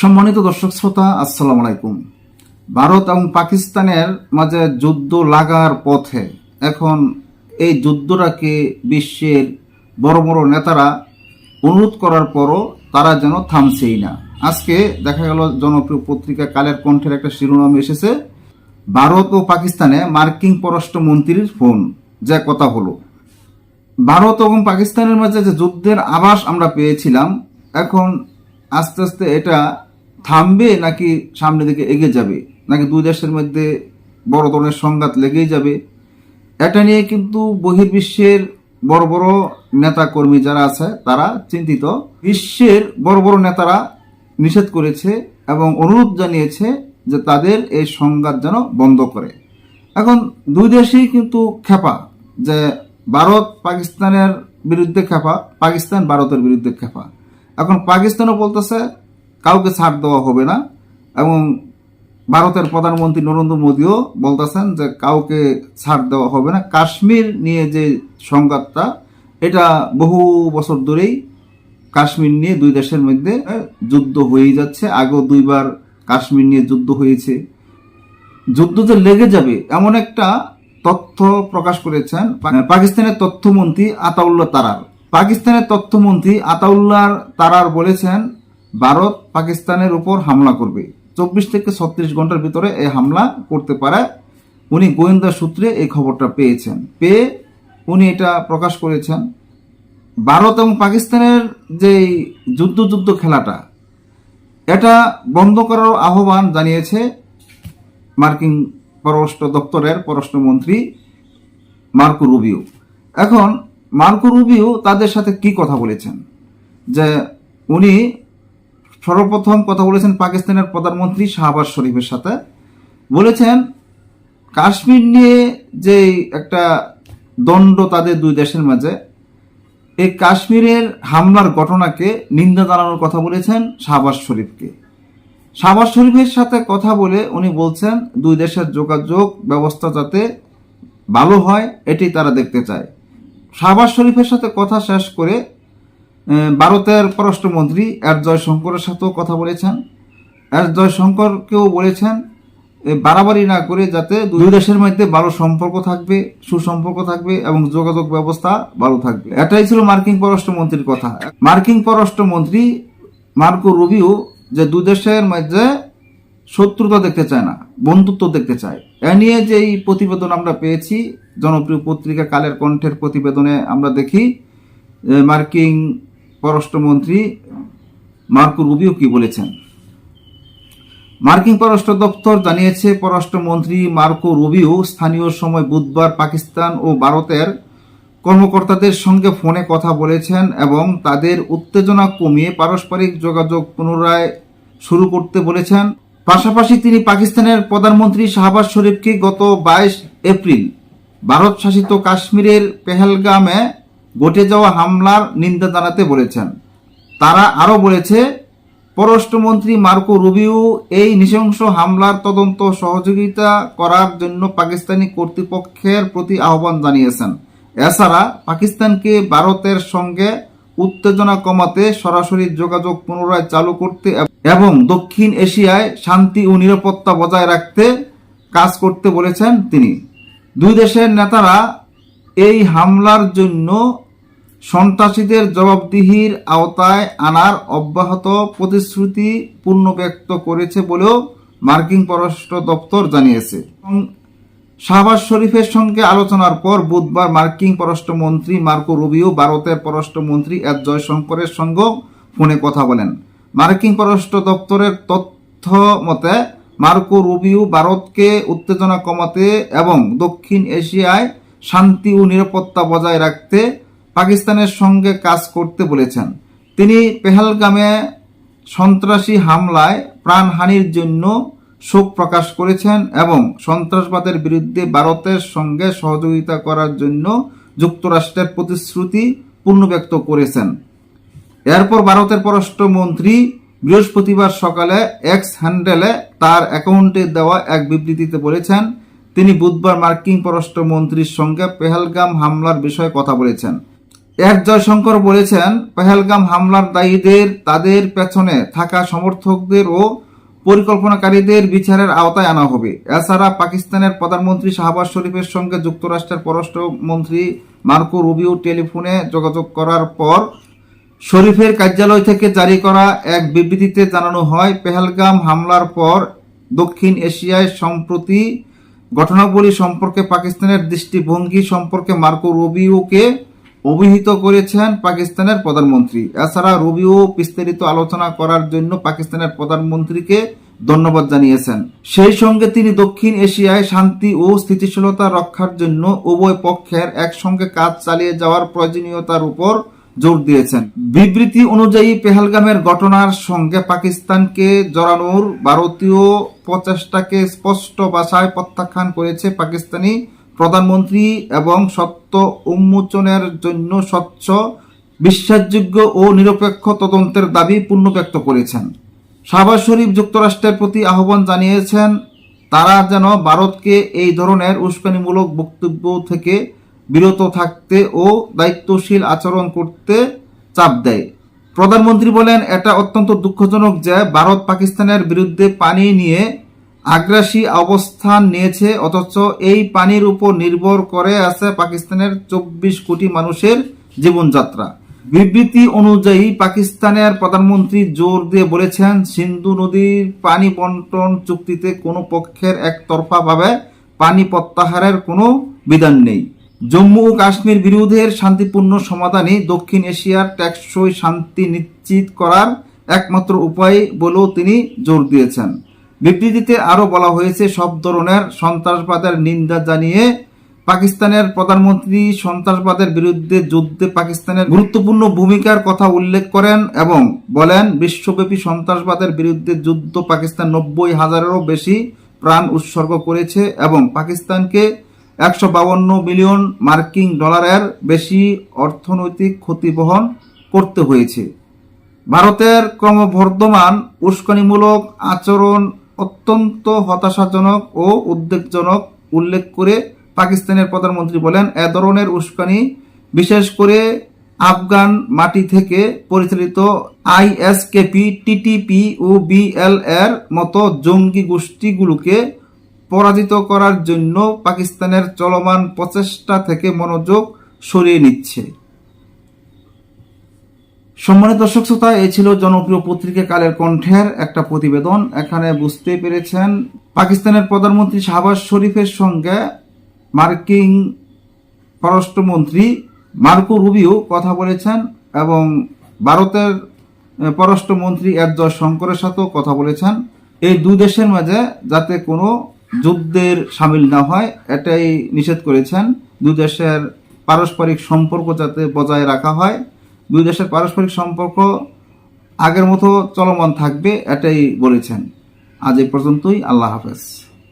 সম্মানিত দর্শক শ্রোতা, আসসালামু আলাইকুম। ভারত এবং পাকিস্তানের মাঝে যুদ্ধ লাগার পথে এখন এই যুদ্ধটাকে বিশ্বের বড় বড় নেতারা অনুরোধ করার পরও তারা যেন থামছেই না। আজকে দেখা গেল জনপ্রিয় পত্রিকা কালের কণ্ঠের একটা শিরোনাম এসেছে, ভারত ও পাকিস্তানে মার্কিন পররাষ্ট্রমন্ত্রীর ফোন। যা কথা হলো। ভারত এবং পাকিস্তানের মাঝে যে যুদ্ধের আভাস আমরা পেয়েছিলাম, এখন আস্তে আস্তে এটা থামবে নাকি সামনে দিকে এগিয়ে যাবে? নাকি দুই দেশের মধ্যে বড় ধরনের সংঘাত লেগেই যাবে? এটা নিয়ে কিন্তু বহির্বিশ্বের বড় বড় নেতা কর্মী যারা আছে, তারা চিন্তিত। বিশ্বের বড় বড় নেতারা নিষেধ করেছে এবং অনুরোধ জানিয়েছে যে তাদের এই সংঘাত যেন বন্ধ করে। এখন দুই দেশেই কিন্তু খেপা যে ভারত পাকিস্তানের বিরুদ্ধে খেপা, পাকিস্তান ভারতের বিরুদ্ধে খেপা। এখন পাকিস্তানও বলতেছে কাউকে ছাড় দেওয়া হবে না। এবং ভারতের প্রধানমন্ত্রী নরেন্দ্র মোদীও বলতেছেন যে কাউকে ছাড় দেওয়া হবে না। কাশ্মীর নিয়ে যে সংঘাতটা, এটা বহু বছর ধরেই কাশ্মীর নিয়ে দুই দেশের মধ্যে যুদ্ধ হয়েই যাচ্ছে। আগেও দুইবার কাশ্মীর নিয়ে যুদ্ধ হয়েছে। যুদ্ধ যে লেগে যাবে, এমন একটা তথ্য প্রকাশ করেছেন পাকিস্তানের তথ্যমন্ত্রী আতাউল্লাহ তারার। পাকিস্তানের তথ্যমন্ত্রী আতাউল্লাহ তারার বলেছেন ভারত পাকিস্তানের উপর হামলা করবে। চব্বিশ থেকে ছত্রিশ ঘণ্টার ভিতরে এই হামলা করতে পারে। উনি গোয়েন্দা সূত্রে এই খবরটা পেয়েছেন। পেয়ে উনি এটা প্রকাশ করেছেন। ভারত এবং পাকিস্তানের যে যুদ্ধ যুদ্ধ খেলাটা, এটা বন্ধ করার আহ্বান জানিয়েছে মার্কিন পররাষ্ট্র দপ্তরের পররাষ্ট্রমন্ত্রী মার্কো রুবিও। এখন মার্কো রুবিও তাদের সাথে কি কথা বলেছেন? যে উনি সর্বপ্রথম কথা বলেছেন পাকিস্তানের প্রধানমন্ত্রী শাহবাজ শরীফের সাথে। বলেছেন, কাশ্মীর নিয়ে যে একটা দণ্ড তাদের দুই দেশের মাঝে এই কাশ্মীরের হামলার ঘটনাকে নিন্দা জানানোর কথা বলেছেন শাহবাজ শরীফকে। শাহবাজ শরীফের সাথে কথা বলে উনি বলছেন, দুই দেশের যোগাযোগ ব্যবস্থা যাতে ভালো হয়, এটি তারা দেখতে চায়। শাহবাজ শরীফের সাথে কথা শেষ করে ভারতের পররাষ্ট্রমন্ত্রী এর জয়শঙ্করের সাথেও কথা বলেছেন। এর জয়শঙ্করকেও বলেছেন বাড়াবাড়ি না করে যাতে দুই দেশের মধ্যে ভালো সম্পর্ক থাকবে সুসম্পর্ক থাকবে এবং যোগাযোগ ব্যবস্থা ভালো থাকবে। এটাই ছিল মার্কিন পররাষ্ট্রমন্ত্রীর কথা। মার্কিন পররাষ্ট্রমন্ত্রী মার্কো রুবিও যে দুই দেশের মধ্যে শত্রুতা দেখতে চায় না বন্ধুত্ব দেখতে চায়। এ নিয়ে যে এই প্রতিবেদন আমরা পেয়েছি জনপ্রিয় পত্রিকা কালের কণ্ঠের প্রতিবেদনে আমরা দেখি মার্কিন পররাষ্ট্রমন্ত্রী মার্কো রুবিও কি বলেছেন? মার্কিন পররাষ্ট্র দপ্তর জানিয়েছে, পররাষ্ট্রমন্ত্রী মার্কো রুবিও স্থানীয় সময় বুধবার পাকিস্তান ও ভারতের কর্মকর্তাদের সঙ্গে ফোনে কথা বলেছেন এবং তাদের উত্তেজনা কমিয়ে পারস্পরিক যোগাযোগ পুনরায় শুরু করতে বলেছেন। পাশাপাশি তিনি পাকিস্তানের প্রধানমন্ত্রী শাহবাজ শরীফকে গত বাইশ এপ্রিল ভারত শাসিত কাশ্মীরের পেহেলগামে ঘটে যাওয়া হামলার নিন্দা জানাতে বলেছেন। তারা আরও বলেছে, পররাষ্ট্রমন্ত্রী মার্কো রুবিও এই নৃশংস হামলার তদন্ত সহযোগিতা করার জন্য পাকিস্তানি কর্তৃপক্ষের প্রতি আহ্বান জানিয়েছেন। এছাড়া পাকিস্তানকে ভারতের সঙ্গে উত্তেজনা কমাতে সরাসরি যোগাযোগ পুনরায় চালু করতে এবং দক্ষিণ এশিয়ায় শান্তি ও নিরাপত্তা বজায় রাখতে কাজ করতে বলেছেন তিনি। দুই দেশের নেতারা এই হামলার জন্য সন্ত্রাসীদের জবাবদিহির আওতায় আনার অব্যাহত প্রতিশ্রুতি পূর্ণ ব্যক্ত করেছে বলেও মার্কিন পররাষ্ট্র দপ্তর জানিয়েছে। শাহবাজ শরীফের সঙ্গে আলোচনার পর বুধবার মার্কিন পররাষ্ট্রমন্ত্রী মার্কো রুবিও, ভারতের পররাষ্ট্রমন্ত্রী এস জয়শঙ্করের সঙ্গেও ফোনে কথা বলেন। মার্কিন পররাষ্ট্র দপ্তরের তথ্য মতে, মার্কো রুবিও ভারতকে উত্তেজনা কমাতে এবং দক্ষিণ এশিয়ায় শান্তি ও নিরাপত্তা বজায় রাখতে পাকিস্তানের সঙ্গে কাজ করতে বলেছেন। তিনি পেহেলগামে সন্ত্রাসী হামলায় প্রাণহানির জন্য শোক প্রকাশ করেছেন এবং সন্ত্রাসবাদের বিরুদ্ধে ভারতের সঙ্গে সহযোগিতা করার জন্য যুক্তরাষ্ট্রের প্রতিশ্রুতি পূর্ণ ব্যক্ত করেছেন। এরপর ভারতের পররাষ্ট্রমন্ত্রী বৃহস্পতিবার সকালে এক্স হ্যান্ডেলে তার অ্যাকাউন্টে দেওয়া এক বিবৃতিতে বলেছেন, তিনি বুধবার মার্কিন পররাষ্ট্রমন্ত্রীর সঙ্গে পেহেলগাম হামলার বিষয়ে কথা বলেছেন। এক জয়শঙ্কর বলেছেন, পেহেলগাম হামলার দায়ীদের, তাদের পেছনে থাকা সমর্থকদের ও পরিকল্পনাকারীদের বিচারের আওতায় আনা হবে। এছাড়া পাকিস্তানের প্রধানমন্ত্রী শাহবাজ শরীফের সঙ্গে যুক্তরাষ্ট্রের পররাষ্ট্রমন্ত্রী মার্কো রুবিও টেলিফোনে যোগাযোগ করার পর শরীফের কার্যালয় থেকে জারি করা এক বিবৃতিতে জানানো হয়, পেহেলগাম হামলার পর দক্ষিণ এশিয়ায় সম্প্রতি ঘটনাবলী সম্পর্কে পাকিস্তানের দৃষ্টিভঙ্গি সম্পর্কে মার্কো রুবিওকে অভিহিত করেছেন পাকিস্তানের প্রধানমন্ত্রী। এছাড়া রুবিও বিস্তারিত আলোচনা করার জন্য পাকিস্তানের প্রধানমন্ত্রীকে ধন্যবাদ জানিয়েছেন। সেই সঙ্গে তিনি দক্ষিণ এশিয়ায় শান্তি ও স্থিতিশীলতা রক্ষার জন্য উভয় পক্ষের একসঙ্গে কাজ চালিয়ে যাওয়ার প্রয়োজনীয়তার উপর জোর দিয়েছেন। বিবৃতি অনুযায়ী পেহেলগামের ঘটনার সঙ্গে পাকিস্তানকে জড়ানোর ভারতীয় প্রচেষ্টাকে স্পষ্ট ভাষায় প্রত্যাখ্যান করেছে পাকিস্তানি প্রধানমন্ত্রী এবং সত্য উন্মোচনের জন্য স্বচ্ছ, বিশ্বাসযোগ্য ও নিরপেক্ষ তদন্তের দাবি পূর্ণ ব্যক্ত করেছেন। শাহবাজ শরীফ যুক্তরাষ্ট্রের প্রতি আহ্বান জানিয়েছেন, তারা যেন ভারতকে এই ধরনের উস্কানিমূলক বক্তব্য থেকে বিরত থাকতে ও দায়িত্বশীল আচরণ করতে চাপ দেয়। প্রধানমন্ত্রী বলেন, এটা অত্যন্ত দুঃখজনক যে ভারত পাকিস্তানের বিরুদ্ধে পানি নিয়ে আগ্রাসী অবস্থান নিয়েছে, অথচ এই পানির উপর নির্ভর করে আছে পাকিস্তানের চব্বিশ কোটি মানুষের জীবনযাত্রা। বিবৃতি অনুযায়ী পাকিস্তানের প্রধানমন্ত্রী জোর দিয়ে বলেছেন, সিন্ধু নদীর পানি বন্টন চুক্তিতে কোনো পক্ষের একতরফাভাবে পানি প্রত্যাহারের কোনো বিধান নেই। জম্মু ও কাশ্মীর বিরোধের শান্তিপূর্ণ সমাধানই দক্ষিণ এশিয়ার টেকসই শান্তি নিশ্চিত করার একমাত্র উপায় বলেও তিনি জোর দিয়েছেন। বিবৃতিতে আরও বলা হয়েছে, সব ধরনের সন্ত্রাসবাদের নিন্দা জানিয়ে পাকিস্তানের প্রধানমন্ত্রী সন্ত্রাসবাদের বিরুদ্ধে যুদ্ধে পাকিস্তানের গুরুত্বপূর্ণ ভূমিকার কথা উল্লেখ করেন এবং বলেন, বিশ্বব্যাপী সন্ত্রাসবাদের বিরুদ্ধে যুদ্ধ পাকিস্তান নব্বই হাজারেরও বেশি প্রাণ উৎসর্গ করেছে এবং পাকিস্তানকে একশো বাউন্ন মিলিয়ন মার্কিন ডলারের বেশি অর্থনৈতিক ক্ষতি বহন করতে হয়েছে। ভারতের ক্রমবর্ধমান উস্কানিমূলক আচরণ অত্যন্ত হতাশাজনক ও উদ্বেগজনক উল্লেখ করে পাকিস্তানের প্রধানমন্ত্রী বলেন, এ ধরনের উস্কানি, বিশেষ করে আফগান মাটি থেকে পরিচালিত আইএসকেপি টিটিপি ও বিএল এর মতো জঙ্গি গোষ্ঠীগুলোকে পরাজিত করার জন্য পাকিস্তানের চলমান প্রচেষ্টা থেকে মনোযোগ সরিয়ে নিচ্ছে। সম্মানিত দর্শক শ্রোতা, এই ছিল জনপ্রিয় পত্রিকা কালের কণ্ঠের একটা প্রতিবেদন। এখানে বুঝতে পেরেছেন, পাকিস্তানের প্রধানমন্ত্রী শাহবাজ শরীফের সঙ্গে মার্কিন পররাষ্ট্রমন্ত্রী মার্কো রুবিও কথা বলেছেন এবং ভারতের পররাষ্ট্রমন্ত্রী এস জয়শঙ্করের সাথেও কথা বলেছেন। এই দুই দেশের মাঝে যাতে কোনো যুদ্ধের সামিল না হয়, এটাই নিষেধ করেছেন। দুই দেশের পারস্পরিক সম্পর্ক যাতে বজায় রাখা হয় দুই দেশের পারস্পরিক সম্পর্ক আগের মতো চলমান থাকবে, এটাই বলেছেন। আজ এই পর্যন্তই, আল্লাহ হাফেজ।